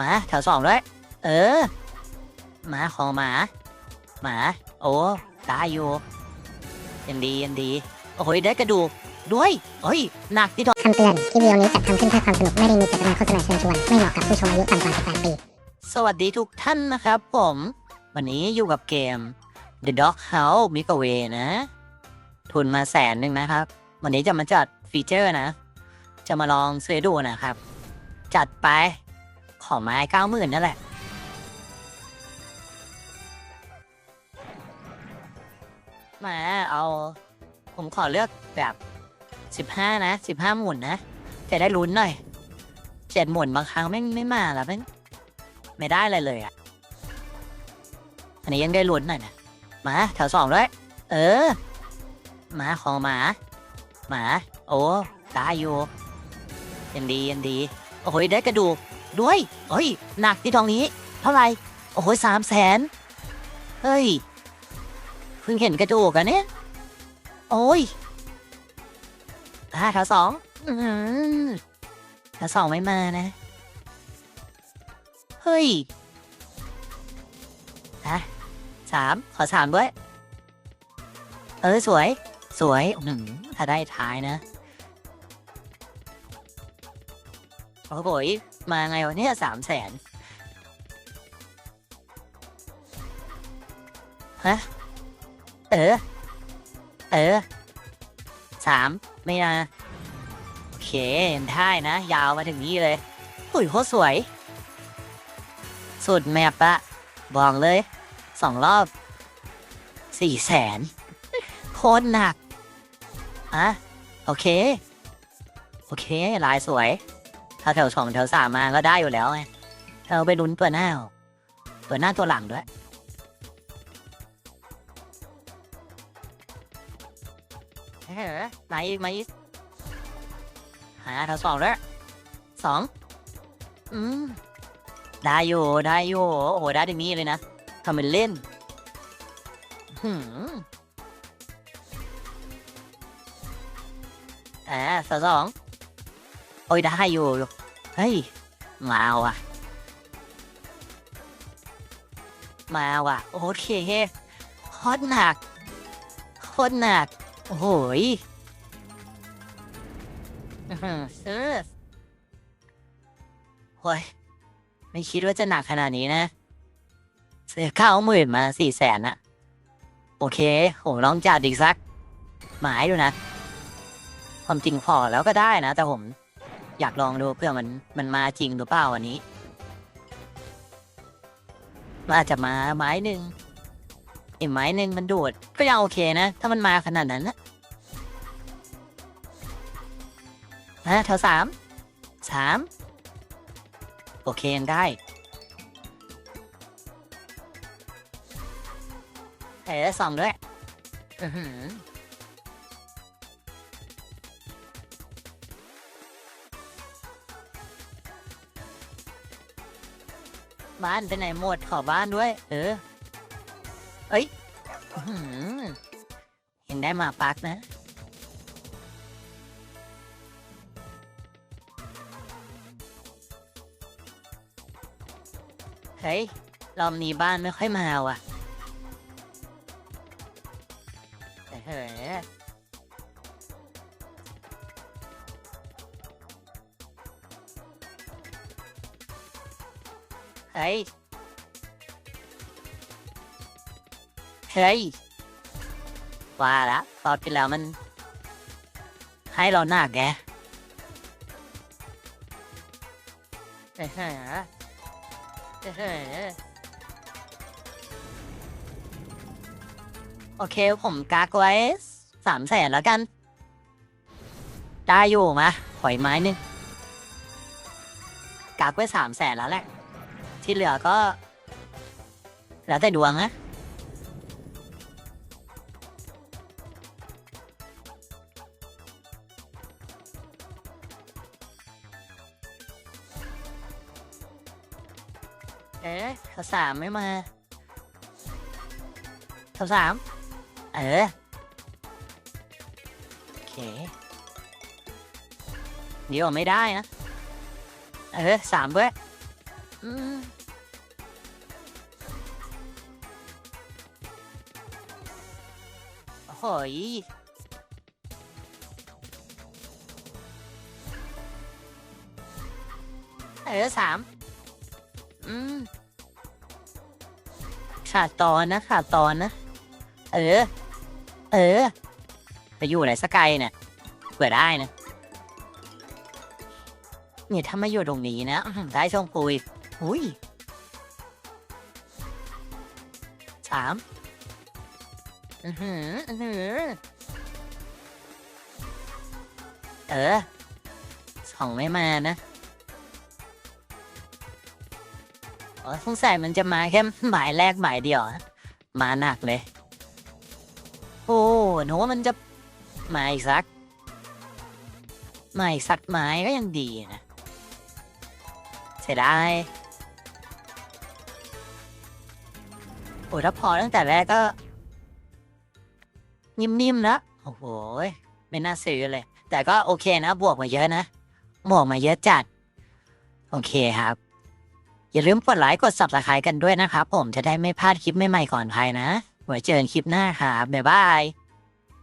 มาแถวสองด้วย เออ หมาของหมา หมา โอ้ตายอยู่ยังดียังดี โอ้ยได้กระดูกด้วยเอ้ยหนักที่ท้องคำเตือนคลิปวิดีโอนี้จัดทำขึ้นเพื่อความสนุก ไม่ได้มีเจตนาโฆษณาเชิญชวน ไม่เหมาะกับผู้ชมอายุต่ำกว่า 18 ปี สวัสดีทุกท่านนะครับผม วันนี้อยู่กับเกม The Dog House m i k a w a y นะ ทุนมาแสนหนึ่งนะครับ วันนี้จะมาจัดฟีเจอร์นะ จะมาลองซื้อดูนะครับ จัดไป ขอไม้เก้าหมื่นนั่นแหละ มาเอา ผมขอเลือกแบบสิบห้านะสิบห้าหมุนนะ จะได้ลุ้นหน่อยเจ็ดหมุนบางครั้งไม่ไม่มาแล้วไม่ไม่ได้อะไรเลยอะ อันนี้ยังได้ลุ้นหน่อยนะมาแถวสองด้วย เออหมาของหมา หมา โอ้ตายอยู่ยังดียังดี โอ้โหได้กระดูก ด้วยเฮ้ย หนักที่ตรงนี้ เท่าไหร่ โอ้โหสามแสน เฮ้ย เพิ่งเห็นกระดูกอะเนี่ย โอ้ยอ่าแถวสองแถวสองไม่มานะ เฮ้ยฮะสามขอสามด้วย เออ สวย สวยหนึ่งถ้าได้ท้ายนะ โอ้โหย มาไงวะเนี่ยสามแสนฮะ เออ เออ สาม ไม่นะ โอเคได้นะ ยาวมาถึงนี้เลยอุ้ยโคตรสวย สุดแมปอะบอกเลย สองรอบ สี่แสนโคตรหนักอะโอเค โอเค ลายสวย ถ้าแถวสองแถวสามมาก็ได้อยู่แล้วไงเธอไปลุ้นตัวหน้าเอาตัวหน้าตัวหลังด้วยเฮ้ยไหนอีกไหนอีกหาแถวสองด้วยสองอืมได้อยู่ได้อยู่โอ้โหได้ถึงนี้เลยนะทำเป็นเล่นหืมอ่าสอง โอ้ยได้อยู่ เฮ้ย มาว่ะ มาว่ะ โอเคโคตรหนักโคตรหนัก โอ้โหยเออโอ้ย ไม่คิดว่าจะหนักขนาดนี้นะเสียข้าวหมื่นมาสี่แสนอะโอเคโหลองจัดอีกสัก หมายดูนะ ความจริงพอแล้วก็ได้นะ แต่ผม อยากลองดูเพื่อมันมันมาจริงหรือเปล่าวันนี้มันอาจจะมาไม้หนึ่งอีกไม้หนึ่งมันโดดก็ยังโอเคนะ ถ้ามันมาขนาดนั้นนะนะแถวสามสามโอเคยังได้เอ๋สองด้วย อือหือ บ้านไปไหนหมดขอบ้านด้วย เออ เอ้ยอื้อหือยังได้มาปักนะ เฮ้ยรอบนี้บ้านไม่ค่อยมาว่ะเฮ้ เฮ้ย เฮ้ย ว่าละตอนที่แล้วมัน ให้เราหนักแกเฮ้ยเออโอเค ผมกักไว้สามแสนแล้วกัน ได้อยู่มาหอยไม้หนึ่งกักไว้สามแสนแล้วแหละ ที่เหลือก็ แล้วแต่ดวงนะเอ๊ะข้อสามไม่มาข้อสามเออโอเคเดี๋ยวไม่ได้นะ เออสามด้วย หอยเออสามอืมขาดตอนนะขาดตอนนะ เออ เออ ไปอยู่ไหนสกายเนี่ยเปิดได้นะเนี่ยถ้ามาอยู่ตรงนี้นะ ได้ช่องปุย อุ้ยสามอือหืออือหือเออสองไม่มานะอ๋อสงสัยมันจะมาแค่หมายแรกหมายเดียว มาหนักเลย โอ้หนูว่ามันจะมาอีกสักมาอีกสักไม้ก็ยังดีนะเสียดาย โอ้ถ้าพอตั้งแต่แรกก็ นิ่มๆนะโอ้โหไม่น่าซื้อเลย แต่ก็โอเคนะ บวกมาเยอะนะบวกมาเยอะจัด โอเคครับ อย่าลืมกดไลค์กด subscribe กันด้วยนะครับผมจะได้ไม่พลาดคลิปใหม่ๆก่อนใครนะไว้เจอกันคลิปหน้าครับบ๊ายบาย